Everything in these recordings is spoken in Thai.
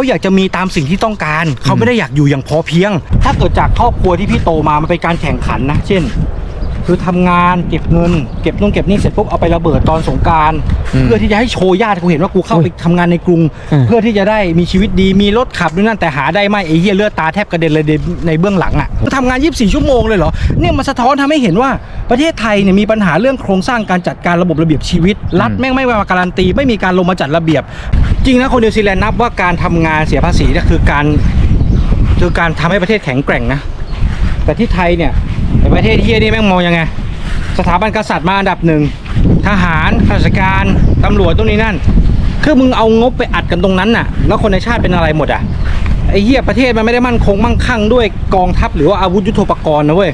เขาอยากจะมีตามสิ่งที่ต้องการ เขาไม่ได้อยากอยู่อย่างพอเพียง ถ้าเกิดจากครอบครัวที่พี่โตมามันเป็นการแข่งขันนะ เช่น คือทำงานเก็บเงิน เก็บนู่นเก็บนี่เสร็จปุ๊บเอาไประเบิดตอนสงกรารอืมเพื่อที่จะให้โชว์ญาติกูเห็นว่ากูเข้าไปทำงานในกรุงอืมเพื่อที่จะได้มีชีวิตดีมีรถขับด้วยนั่นแต่หาได้ไหมไอ้เหี้ยเลือดตาแทบกระเด็นเลยในในเบื้องหลังอะทำงาน 24 ชั่วโมงเลยเหรอเนี่ยมันสะท้อนทำให้เห็นว่าประเทศไทยเนี่ยมีปัญหาเรื่องโครงสร้างการจัดการระบบระเบียบชีวิตรัฐแม่งไม่มาการันตี ไม่มีการลงมาจัดระเบียบ จริงนะคนนิวซีแลนด์นับว่าการทำงานเสียภาษีเนี่ยคือการคือการทำให้ประเทศแข็งแกร่งนะแต่ที่ไทยเนี่ย ในประเทศเฮียนี่แม่งมองยังไง สถาบันกษัตริย์มาอันดับหนึ่งทหารข้าราชการตำรวจตรงนี้นั่น คือมึงเอางบไปอัดกันตรงนั้นน่ะ แล้วคนในชาติเป็นอะไรหมดอะไอ้เหี้ยประเทศมันไม่ได้มั่นคงมั่งคั่งด้วยกองทัพหรือว่าอาวุธยุทโธปกรณ์นะเว้ย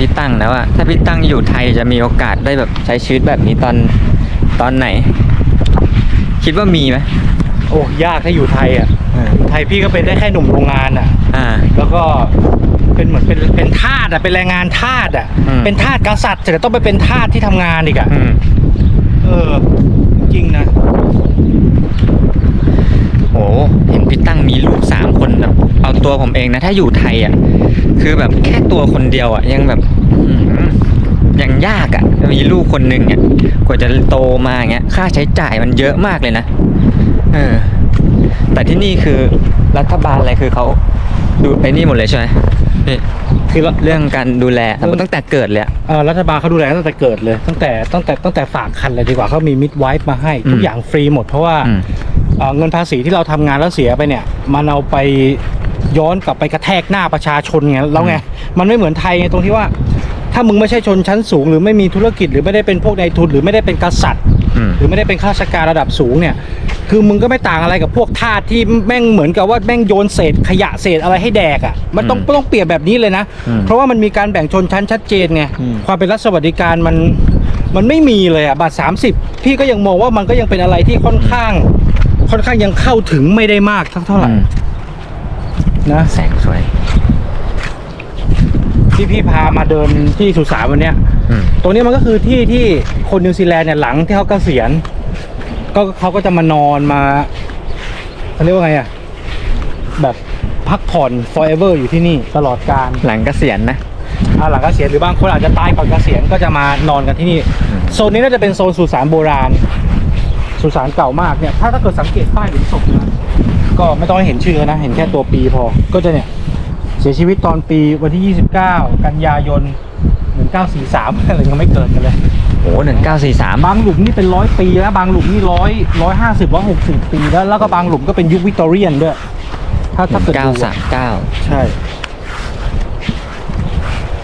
พี่ตั้งนะว่าถ้าพี่ตั้งอยู่ไทยจะมีโอกาสได้แบบใช้ชีวิตแบบนี้ตอนตอนไหน คิดว่ามีไหมโอ้ยากถ้าอยู่ไทยอะอยู่ไทยพี่ก็เป็นได้แค่หนุ่มโรงงานอะ อ่า แล้วก็เป็นเหมือนเป็นเป็นทาสอะเป็นแรงงานทาสอะ อืม เป็นทาสกษัตริย์เสร็จแล้วต้องไปเป็นทาสที่ทำงานอีกอะ อืม เออ จริงนะ โห เห็นพี่ตั้งมีลูกสามคนแบบเอาตัวผมเองนะ ถ้าอยู่ไทยอะ คือแบบแค่ตัวคนเดียวอะ ยังแบบอื้อหือยังยากอะ มีลูกคนหนึ่งอะกว่าจะโตมาอย่างเงี้ย ค่าใช้จ่ายมันเยอะมากเลยนะ เออ แต่ที่นี่คือรัฐบาลอะไรคือเขาดูไอ้นี่หมดเลยใช่ไหมพี่คือละเรื่องการดูแลสมมติตั้งแต่เกิดเลยอะเออรัฐบาลเขาดูแลตั้งแต่เกิดเลย ตั้งแต่ตั้งแต่ตั้งแต่ฝากคันเลยดีกว่าเขามีมิดไวฟ์มาให้ทุกอืมอย่างฟรีหมดเพราะว่าอืม เอ่อเงินภาษีที่เราทำงานแล้วเสียไปเนี่ย มันเอาไปย้อนกลับไปกระแทกหน้าประชาชนไงแล้วไง มันไม่เหมือนไทยไงตรงที่ว่า ถ้ามึงไม่ใช่ชนชั้นสูง หรือไม่มีธุรกิจหรือไม่ได้เป็นพวกนายทุนหรือไม่ได้เป็นกษัตริย์อืมหรือไม่ได้เป็นข้าราชการระดับสูงเนี่ย คือมึงก็ไม่ต่างอะไรกับพวกทาสที่แม่งเหมือนกับว่าแม่งโยนเศษขยะเศษอะไรให้แดกอะ มันต้องอืมต้องเปรียบแบบนี้เลยนะอืมเพราะว่ามันมีการแบ่งชนชั้นชัดเจนไงอืมความเป็นรัฐสวัสดิการมันมันไม่มีเลยอะบาท30 พี่ก็ยังมองว่ามันก็ยังเป็นอะไรที่ค่อนข้าง ค่อนข้างยังเข้าถึงไม่ได้มากเท่าเท่าไหร่อืมนะแสงสวย ที่พี่พามาเดินที่สุสานวันเนี้ยอืม ตรงนี้มันก็คือที่ที่คนนิวซีแลนด์เนี่ยหลังที่เขาเกษียณก็เขาก็จะมานอนมาเขาเรียกว่าไงอะแบบพักผ่อน forever อยู่ที่นี่ตลอดการหลังเกษียณนะ อ่าหลังเกษียณหรือบางคนอาจจะตายก่อนเกษียณก็จะมานอนกันที่นี่อืมโซนนี้น่าจะเป็นโซนสุสานโบราณ สุสานเก่ามากเนี่ยถ้าถ้าเกิดสังเกตป้ายหลุมศพนะก็ไม่ต้องให้เห็นชื่อนะ เห็นแค่ตัวปีพอ ก็จะเนี่ย เสียชีวิตตอนปีวันที่ 29 กันยายน 1943 อะไรยังไม่เกิดกันเลยโอ้หนึ่งเก้าสี่สามบางหลุมนี่เป็นร้อยปีแล้วบางหลุมนี่ร้อยร้อยห้าสิบร้อยหกสิบปีแล้วแล้วก็บางหลุมก็เป็นยุควิกตอเรียนด้วย ถ้าถ้าเกิดเก้าดูอะสามเก้าใช่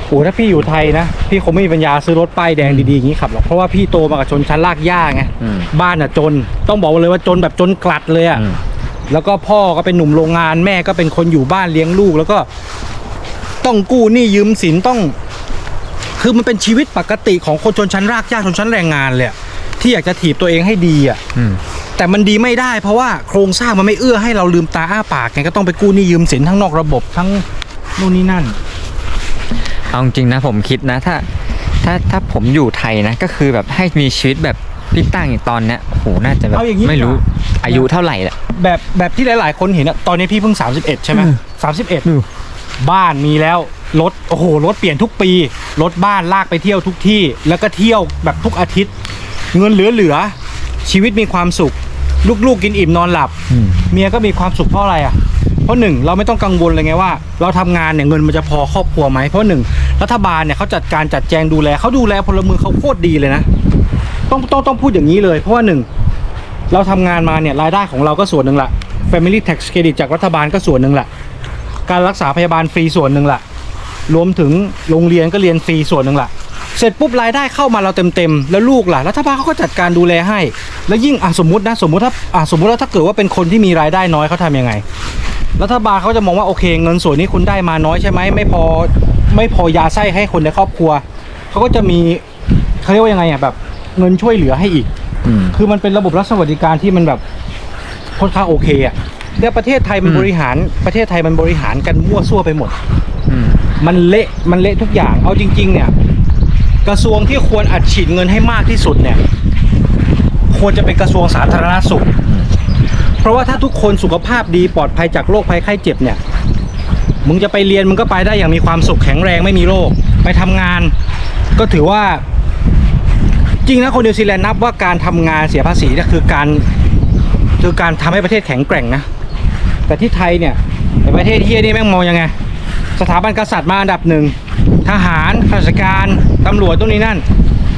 โอ้ถ้าพี่อยู่ไทยนะ พี่คงไม่มีปัญญาซื้อรถป้ายแดงดีๆอย่างนี้ขับหรอกเพราะว่าพี่โตมากับชนชั้นลากย่าไงอืม บ้านอะจน ต้องบอกเลยว่าจนแบบจนกลัดเลยอะ อืม แล้วก็พ่อก็เป็นหนุ่มโรงงานแม่ก็เป็นคนอยู่บ้านเลี้ยงลูก แล้วก็ต้องกู้หนี้ยืมสินต้อง คือมันเป็นชีวิตปกติของคนชนชั้นรากหญ้าชนชั้นแรงงานเลยอะที่อยากจะถีบตัวเองให้ดีอะ อืม แต่มันดีไม่ได้เพราะว่าโครงสร้างมันไม่เอื้อให้เราลืมตาอ้าปากไงก็ต้องไปกู้หนี้ยืมสินทั้งนอกระบบทั้งนู่นนี่นั่น เอาจริงๆนะผมคิดนะถ้า ถ้าถ้าผมอยู่ไทยนะ ก็คือแบบให้มีชีวิตแบบพี่ตั้งอย่างตอนเนี้ยโอ้โหน่าจะแบบเอาอย่างนี้ไม่รู้ดีกว่าอายุเท่าไหร่แหละ แบบแบบที่หลาย ๆ คนเห็นอะตอนนี้พี่เพิ่ง 31 ใช่ไหมอืมสามสิบเอ็ดบ้านมีแล้วรถโอ้โหรถเปลี่ยนทุกปี รถบ้านลากไปเที่ยวทุกที่ แล้วก็เที่ยวแบบทุกอาทิตย์ เงินเหลือๆชีวิตมีความสุข ลูก ๆ กินอิ่มนอนหลับอืมเมียก็มีความสุขเพราะอะไรอะ เพราะหนึ่งเราไม่ต้องกังวลเลยไงว่า เราทำงานเนี่ยเงินมันจะพอครอบครัวไหมเพราะหนึ่งรัฐบาลเนี่ยเขาจัดการจัดแจงดูแลเขาดูแลพลเมืองเขาโคตรดีเลยนะ ต้องต้องต้องพูดอย่างนี้เลย เพราะว่าหนึ่งเราทำงานมาเนี่ยรายได้ของเราก็ส่วนหนึ่งละ Family Tax Credit จากรัฐบาลก็ส่วนหนึ่งละการรักษาพยาบาลฟรีส่วนหนึ่งละรวมถึงโรงเรียนก็เรียนฟรีส่วนหนึ่งละเสร็จปุ๊บรายได้เข้ามาเราเต็มๆแล้วลูกล่ะรัฐบาลเขาก็จัดการดูแลให้ แล้วยิ่งอะสมมตินะสมมติถ้าอะสมมติว่าถ้าเกิดว่าเป็นคนที่มีรายได้น้อยเขาทำยังไง รัฐบาลเขาจะมองว่าโอเค เงินส่วนนี้คุณได้มาน้อยใช่ไหมไม่พอไม่พอยาไส้ให้คนในครอบครัวเขาก็จะมีเขาเรียกว่ายังไงอะแบบ เงินช่วยเหลือให้อีก อืม คือมันเป็นระบบรัฐสวัสดิการที่มันแบบค่อนข้างโอเคอะแต่ประเทศไทยมันอืม บริหาร ประเทศไทยมันบริหารกันมั่วซั่วไปหมด อืม มันเละมันเละทุกอย่าง เอาจริง ๆ เนี่ย กระทรวงที่ควรอัดฉีดเงินให้มากที่สุดเนี่ย ควรจะเป็นกระทรวงสาธารณสุขเพ ราะว่าถ้าทุกคนสุขภาพดีปลอดภัยจากโรคภัยไข้เจ็บเนี่ยมึงจะไปเรียนมึงก็ไปได้อย่างมีความสุขแข็งแรงไม่มีโรคไปทำงาน ก็ถือว่า จริงนะคนนิวซีแลนด์นับว่าการทำงานเสียภาษีเนี่ยคือการคือการทำให้ประเทศแข็งแกร่งนะแต่ที่ไทยเนี่ยในประเทศเฮียนี่แม่งมองยังไง สถาบันกษัตริย์มาอันดับหนึ่งทหารข้าราชการตำรวจตรงนี้นั่น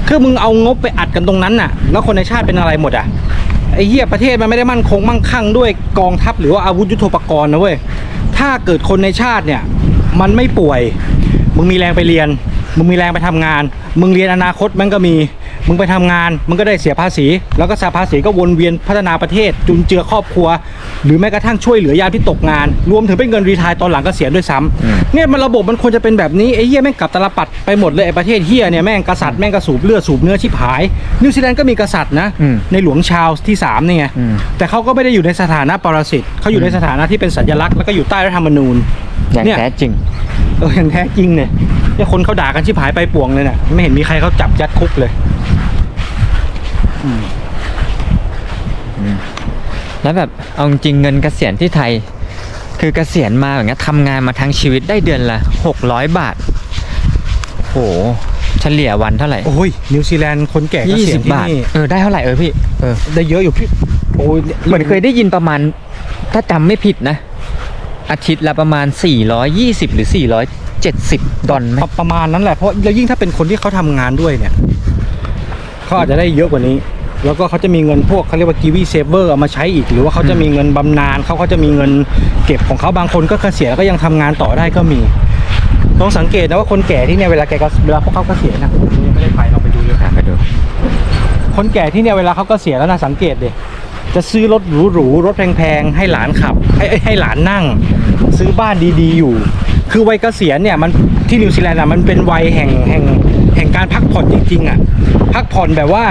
คือมึงเอางบไปอัดกันตรงนั้นน่ะ แล้วคนในชาติเป็นอะไรหมดอะ ไอ้เหี้ยประเทศมันไม่ได้มั่นคงมั่งคั่งด้วยกองทัพหรือว่าอาวุธยุทโธปกรณ์นะเว้ย ถ้าเกิดคนในชาติเนี่ย มันไม่ป่วย มึงมีแรงไปเรียน มึงมีแรงไปทำงาน มึงเรียนอนาคตมันก็มี มึงไปทำงานมึงก็ได้เสียภาษี แล้วก็เสียภาษีก็วนเวียนพัฒนาประเทศ จุนเจือครอบครัว หรือแม้กระทั่งช่วยเหลือยามที่ตกงาน รวมถึงเป็นเงินรีไทายตอนหลังเกษียณด้วยซ้ำอืมเนี่ยมันระบบมันควรจะเป็นแบบนี้ไอ้เหี้ยแม่งกลับตลปัดไปหมดเลยไอ้ประเทศเหี้ยเนี่ยแม่งกษัตริย์แม่งกระสูบเลือดสูบเนื้อชิบหาย นิวซีแลนด์ก็มีกษัตริย์นะอืมในหลวงชาร์ลส์ที่สามนี่ไงอืมแต่เขาก็ไม่ได้อยู่ในสถานะปรสิตเขาอยู่ในสถานะที่เป็นสัญลักษณ์แล้วก็อยู่ใต้รัฐธรรมนูญอย่างเนี่ยแท้จริงเอออย่างแท้จริงเนี่ยเนี่ยคนเขาด่ากันชิบหายไปป่วงเลยเนี่ยไม่เห็นมีใครเขาจับยัดคุกเลย แล้วแบบเอาจริงๆเงินเกษียณที่ไทย คือเกษียณมาอย่างเงี้ยทำงานมาทั้งชีวิตได้เดือนละหกร้อยบาทโหเฉลี่ยวันเท่าไหร่โอ้ยนิวซีแลนด์คนแก่เกยี่ษียสิณบที่บาทนี่เออได้เท่าไหร่เออพี่เออได้เยอะอยู่พี่โอ้ยเหมือนเคยได้ยินประมาณ ถ้าจำไม่ผิดนะ อาทิตย์ละประมาณ 420 หรือ 470 ดอลไหมประประมาณนั้นแหละเพราะแล้วยิ่งถ้าเป็นคนที่เขาทำงานด้วยเนี่ย เขาอาจจะได้เยอะกว่านี้ แล้วก็เขาจะมีเงินพวกเขาเรียกว่ากีวีเซเวอร์เอามาใช้อีก หรือว่าเขาจะมีเงินบำนาญเขาเขาจะมีเงินเก็บของเขาบางคนก็เกษียณแล้วก็ยังทำงานต่อได้ก็มีลองสังเกตนะว่าคนแก่ที่เนี่ยเวลาแกก็เวลาพวกเขาเกษียณนะยังไม่ได้ไปเราไปดูเลยอะไปดู คนแก่ที่เนี่ยเวลาเขาเกษียณแล้วนะสังเกตดิจะซื้อรถหรูๆรถแพงๆให้หลานขับให้ให้ให้หลานนั่ง ซื้อบ้านดีๆอยู่ คือวัยเกษียณเนี่ยมันที่นิวซีแลนด์อะมันเป็นวัยแห่งแห่ง แห่งการพักผ่อนจริงๆอะพักผ่อนแบบว่า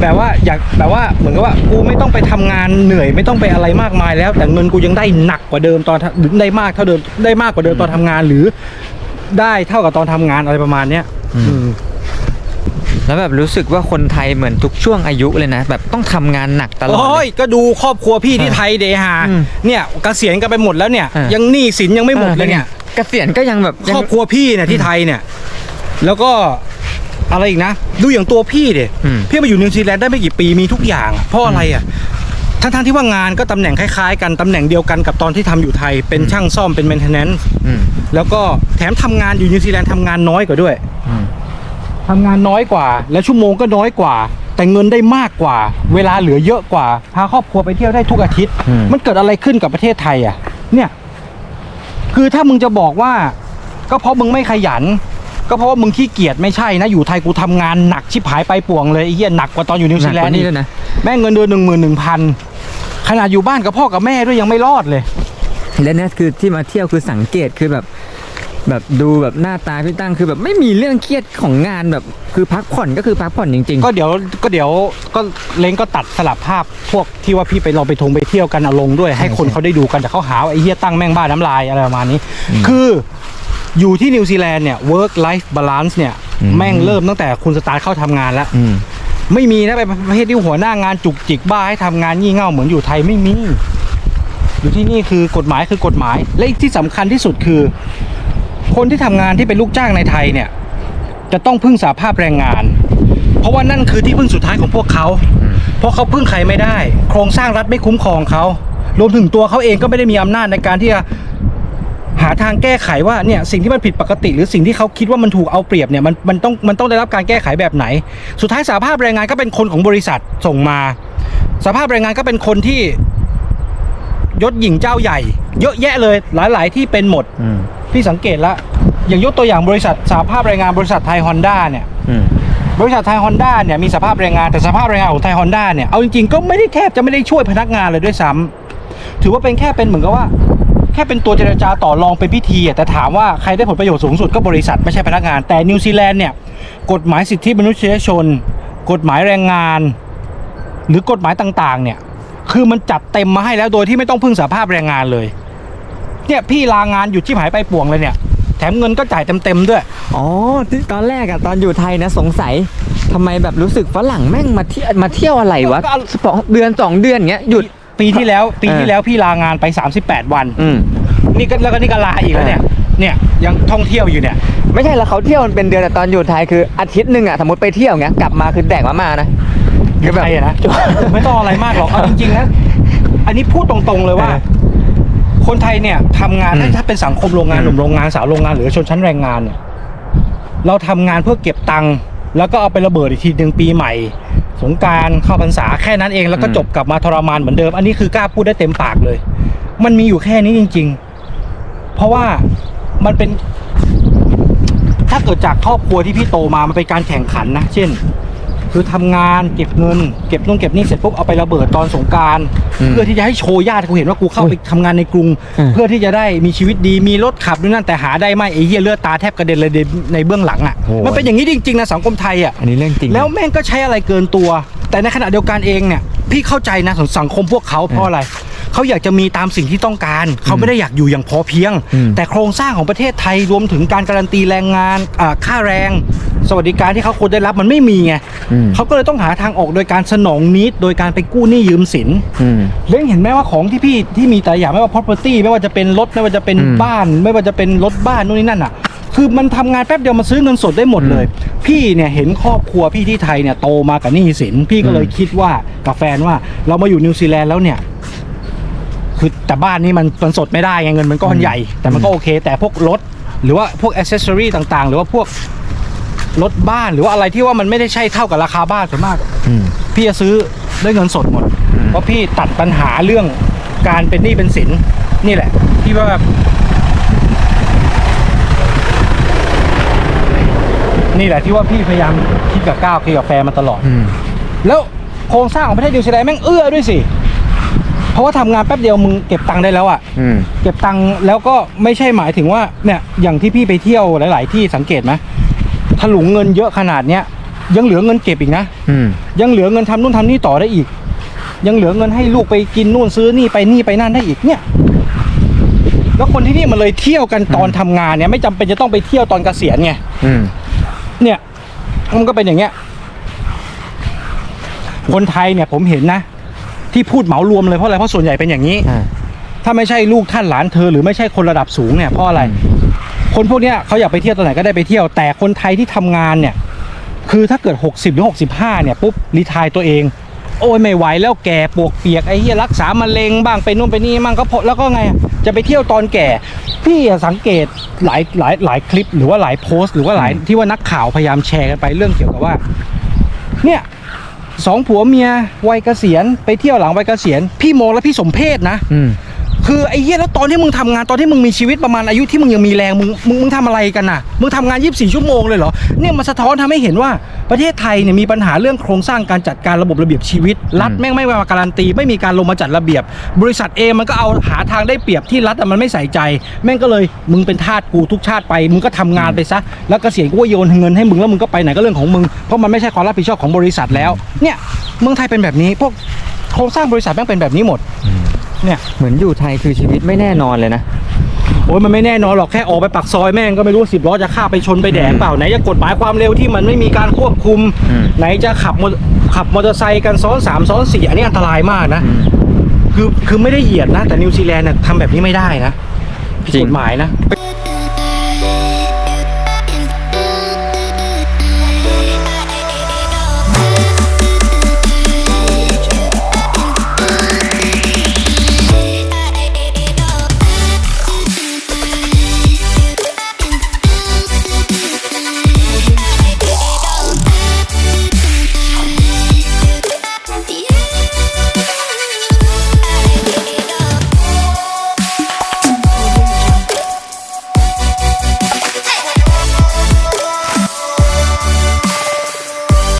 แบบว่าอยากแบบว่าเหมือนกับว่ากูไม่ต้องไปทำงานเหนื่อยไม่ต้องไปอะไรมากมายแล้ว แต่เงินกูยังได้หนักกว่าเดิมตอนหรือได้มากเท่าเดิมได้มากกว่าเดิมตอนทำงานหรือ ได้เท่ากับตอนทำงานอะไรประมาณเนี้ยอืมแล้วแบบรู้สึกว่าคนไทยเหมือนทุกช่วงอายุเลยนะ แบบต้องทำงานหนักตลอดโอ้ยเลยก็ดูครอบครัวพี่ที่เออไทยเดฮาอืมเนี่ยเกษียณกันไปหมดแล้วเนี่ยเออยังหนี้สินยังไม่หมดเลยเนี่ยเกษียณก็ยังแบบยังครอบครัวพี่เนี่ยที่ไทยเนี่ย แล้วก็อะไรอีกนะ ดูอย่างตัวพี่เด็อืม พี่มาอยู่นิวซีแลนด์ได้ไม่กี่ปีมีทุกอย่างอะเพราะอะไรอะทั้งทั้งๆที่ว่างานก็ตำแหน่งคล้ายๆ กันตำแหน่งเดียวกันกับตอนที่ทำอยู่ไทยเป็นช่างซ่อมเป็น maintenance อืมแล้วก็แถมทำงานอยู่นิวซีแลนด์ทำงานน้อยกว่าด้วย อืม ทำงานน้อยกว่า แล้วชั่วโมงก็น้อยกว่า แต่เงินได้มากกว่า เวลาเหลือเยอะกว่า พาครอบครัวไปเที่ยวได้ทุกอาทิตย์ อืม มันเกิดอะไรขึ้นกับประเทศไทยอะ เนี่ย คือถ้ามึงจะบอกว่า ก็เพราะมึงไม่ขยัน ก็เพราะว่ามึงขี้เกียจไม่ใช่นะ อยู่ไทยกูทำงานหนักชิบหายไปป่วงเลยไอ้เหี้ยหนักกว่าตอนอยู่นิวหนัซีกแลกนว่าด์นี้อีกด้วยนะแม่งเงินเดือนหนึ่งหมื่นหนึ่งพันขนาดอยู่บ้านกับพ่อกับแม่ด้วยยังไม่รอดเลย และเนี่ยคือที่มาเที่ยวคือสังเกตคือแบบ แบบดูแบบหน้าตาพี่ตั้งคือแบบไม่มีเรื่องเครียดของงานแบบคือพักผ่อนก็คือพักผ่อนจริงก็เดี๋ยวก็เดี๋ยวก็เล้งก็ตัดสลับภาพพวกที่ว่าพี่ไปลองไปทงไปเที่ยวกันเอาลงด้วยให้คนใช่เขาได้ดูกันแต่เขาหาว่าไอ้เหี้ยตั้งแม่งบ้าน้ำลายอะไรประมาณนี้ คือ อยู่ที่นิวซีแลนด์เนี่ย work life balance เนี่ย อืม แม่งเริ่มตั้งแต่คุณสตาร์ทเข้าทำงานแล้วๆอืม ไม่มีนะไปประเทศที่หัวหน้างานจุกจิกบ้าให้ทำงานงี่เง่าเหมือนอยู่ไทยไม่มี อยู่ที่นี่คือกฎหมายคือกฎหมาย และอีกที่สำคัญที่สุดคือ คนที่ทำงานที่เป็นลูกจ้างในไทยเนี่ย จะต้องพึ่งสาภาพแรงงาน เพราะว่านั่นคือที่พึ่งสุดท้ายของพวกเขา เพราะเขาพึ่งใครไม่ได้ โครงสร้างรัฐไม่คุ้มครองเขารวมถึงตัวเขาเองก็ไม่ได้มีอำนาจในการที่จะ หาทางแก้ไขว่าเนี่ยสิ่งที่มันผิดปกติ หรือสิ่งที่เขาคิดว่ามันถูกเอาเปรียบเนี่ยมันมันต้องมันต้องได้รับการแก้ไขแบบไหน สุดท้ายสาภาพแรงงานก็เป็นคนของบริษัทส่งมาสาภาพแรงงานก็เป็นคนที่ยศหญิงเจ้าใหญ่ เยอะแยะเลยหลาย ๆ ที่เป็นหมดอืมพี่สังเกตแล้วอย่างยกตัวอย่างบริษัทสาภาพแรงงานบริษัทไทยฮอนด้าเนี่ย อืม บริษัทไทยฮอนด้าเนี่ยมีสภาพแรงงานแต่สภาพแรงงานของไทยฮอนด้าเนี่ยเอาจริงๆก็ไม่ได้แทบจะไม่ได้ช่วยพนักงานเลยด้วยซ้ำถือว่าเป็นแค่เป็นเหมือนกับว่าแค่เป็นตัวเจรจาต่อรองเป็นพิธีอะแต่ถามว่าใครได้ผลประโยชน์สูงสุดก็บริษัทไม่ใช่พนักงาน แต่นิวซีแลนด์เนี่ยกฎหมายสิทธิมนุษยชน กฎหมายแรงงาน หรือกฎหมายต่างๆ เนี่ยคือมันจัดเต็มมาให้แล้วโดยที่ไม่ต้องพึ่งสภาพแรงงานเลยเนี่ยพี่ลางานหยุดที่หายไปป่วงเลยเนี่ยแถมเงินก็จ่ายเต็มๆด้วย อ๋อที่ตอนแรกอะตอนอยู่ไทยนะสงสัยทำไมแบบรู้สึกฝรั่งแม่งมาเที่ยวมาเที่ยวอะไรวะก็เอาสองเดือนสองเดือนเงี้ยหยุด ปีที่แล้วปีที่เออแล้วพี่ลางานไป 38 วัน อืม นี่ก็แล้วก็นี่ก็ลาอีกแล้วเนี่ย เนี่ยยังท่องเที่ยวอยู่เนี่ย ไม่ใช่แล้วเขาเที่ยวมันเป็นเดือนแต่ตอนอยู่ไทยคืออาทิตย์หนึ่งอะสมมติไปเที่ยวเงี้ยกลับมาคือแดกมาม่านะคือแบบนะ ไม่ต้องอะไรมากหรอกเอาจริงๆนะอันนี้พูดตรงๆเลยว่า เออคนไทยเนี่ยทำงานอืมถ้าเป็นสังคมโรงงานอืม หนุ่มโรงงานสาวโรงงานหรือชนชั้นแรงงานเนี่ยเราทำงานเพื่อเก็บตังค์แล้วก็เอาไประเบิดอีกทีหนึ่งปีใหม่ สงกรารเข้าพรรษาแค่นั้นเองแล้วก็จบกลับมาทรมานเหมือนเดิม อันนี้คือกล้าพูดได้เต็มปากเลย มันมีอยู่แค่นี้จริง ๆ เพราะว่ามันเป็น ถ้าเกิดจากครอบครัวที่พี่โตมามันเป็นการแข่งขันนะ เช่น คือทำงานเก็บเงิน เก็บนู่นเก็บนี่เสร็จปุ๊บเอาไประเบิดตอนสงกรารอืมเพื่อที่จะให้โชว์ญาติกูเห็นว่ากูเข้าไปทำงานในกรุง อืม เพื่อที่จะได้มีชีวิตดีมีรถขับนู่นนั่นแต่หาได้ไหมไอ้เหี้ยเลือดตาแทบกระเด็นเลยในในเบื้องหลังอะโอ้ยมันเป็นอย่างนี้จริงๆนะสังคมไทยอะ อันนี้เรื่องจริง แล้วแม่งก็ใช้อะไรเกินตัว แต่ในขณะเดียวกันเองเนี่ย พี่เข้าใจนะสังคมพวกเขาเพราะอะไร เขาอยากจะมีตามสิ่งที่ต้องการ เขาไม่ได้อยากอยู่อย่างพอเพียง อืมแต่โครงสร้างของประเทศไทยรวมถึงการการันตีแรงงานอ่าค่าแรง สวัสดิการที่เขาควรได้รับมันไม่มีไงอืมเขาก็เลยต้องหาทางออกโดยการสนองนิดโดยการไปกู้หนี้ยืมสินอืมเล้งเห็นไหมว่าของที่พี่ที่มีแต่ละอย่างไม่ว่า property ไม่ว่าจะเป็นรถไม่ว่าจะเป็นอืมบ้าน ไม่ว่าจะเป็นรถบ้านนู่นนี่นั่นอะคือมันทำงานแป๊บเดียวมันซื้อเงินสดได้หมดเลย พี่เนี่ยเห็นครอบครัวพี่ที่ไทยเนี่ยโตมากับหนี้สิน พี่ก็เลยอืมคิดว่ากับแฟนว่า เรามาอยู่นิวซีแลนด์แล้วเนี่ยคือแต่บ้านนี่มันมันสดไม่ได้ไงเงินมันก้อนใหญ่ แต่มันก็โอเค แต่พวกรถหรือว่าพวกอ c เซสซอรีต่างๆ หรือว่าพวก รถบ้านหรือว่าอะไรที่ว่ามันไม่ได้ใช่เท่ากับราคาบ้านส่วนมาก อืม พี่จะซื้อด้วยเงินสดหมด อืม เพราะพี่ตัดปัญหาเรื่องการเป็นหนี้เป็นสินนี่แหละ พี่ว่าแบบนี่แหละที่ว่าพี่พยายามคิดกับก้าวคิดกับแฟนมาตลอด อืม แล้วโครงสร้างของประเทศนิวซีแลนด์แม่งเอื้อด้วยสิ เพราะว่าทำงานแป๊บเดียวมึงเก็บตังค์ได้แล้วอะอืม เก็บตังค์แล้วก็ไม่ใช่หมายถึงว่าเนี่ยอย่างที่พี่ไปเที่ยวหลาย ๆ ที่สังเกตไหม ถลุงเงินเยอะขนาดเนี้ยยังเหลือเงินเก็บอีกนะอืม ยังเหลือเงินทำนู่นทำนี่ต่อได้อีก ยังเหลือเงินให้ลูกไปกินนู่นซื้อนี่ไปนี่ไปนั่นได้อีกเนี่ย แล้วคนที่นี่มันเลยเที่ยวกันตอนทำงานเนี่ย ไม่จำเป็นจะต้องไปเที่ยวตอนเกษียณไง อืม เนี่ย มันก็เป็นอย่างเงี้ย คนไทยเนี่ยผมเห็นนะ ที่พูดเหมารวมเลยเพราะอะไรเพราะส่วนใหญ่เป็นอย่างนี้ อ่า ถ้าไม่ใช่ลูกท่านหลานเธอหรือไม่ใช่คนระดับสูงเนี่ยเพราะอะไร คนพวกเนี้ยเขาอยากไปเที่ยวตอนไหนก็ได้ไปเที่ยวแต่คนไทยที่ทำงานเนี่ยคือถ้าเกิด 60 หรือ 65 เนี่ยปุ๊บรีไทายตัวเอง โอ้ยไม่ไหวแล้วแก่ปวกเปียกไอ้เหี้ยรักษามะเร็งบ้างไปนู่นไปนี่มั่งก็พอแล้วก็ไงอะจะไปเที่ยวตอนแก่ พี่อะสังเกตหลายหลายหลายคลิปหรือว่าหลายโพสต์หรือว่าหลายที่ว่านักข่าวพยายามแชร์กันไปเรื่องเกี่ยวกับว่า เนี่ยสองผัวเมียวัยเกษียณไปเที่ยวหลังวัยเกษียณพี่มองแล้วพี่สมเพศนะอืม คือไอ้เหี้ยแล้วตอนที่มึงทำงานตอนที่มึงมีชีวิตประมาณอายุที่มึงยังมีแรงมึงมึงมึงทำอะไรกันน่ะมึงทำงาน 24 ชั่วโมงเลยเหรอเนี่ยมันสะท้อนทำให้เห็นว่าประเทศไทยเนี่ยมีปัญหาเรื่องโครงสร้างการจัดการระบบระเบียบชีวิต รัฐแม่งไม่มาการันตี ไม่มีการลงมาจัดระเบียบ บริษัทเองมันก็เอาหาทางได้เปรียบที่รัฐอะมันไม่ใส่ใจ แม่งก็เลยมึงเป็นทาสกูทุกชาติไป มึงก็ทำงานไปซะแล้วเกษียณกูก็โยนเงินให้มึงแล้วมึงก็ไปไหนก็เรื่องของมึงเพราะมันไม่ใช่ความรับผิดชอบของบริษัทแล้ว เนี่ยเมืองไทยเป็นแบบนี้พวกโครงสร้างบริษัทแม่งเป็นแบบนี้หมด เนี่ยเหมือนอยู่ไทยคือชีวิตไม่แน่นอนเลยนะโอ้ยมันไม่แน่นอนหรอกแค่ออกไปปักซอยแม่งก็ไม่รู้สิบล้อจะฆ่าไปชนไปแดกเปล่าไหนจะกฎหมายความเร็วที่มันไม่มีการควบคุม อืม ไหนจะขับมอขับมอเตอร์ไซค์กันซ้อนสามซ้อนสี่อันนี้อันตรายมากนะอืมคือคือไม่ได้เหยียดนะ แต่นิวซีแลนด์น่ะทำแบบนี้ไม่ได้นะผิดจริงกฎหมายนะไป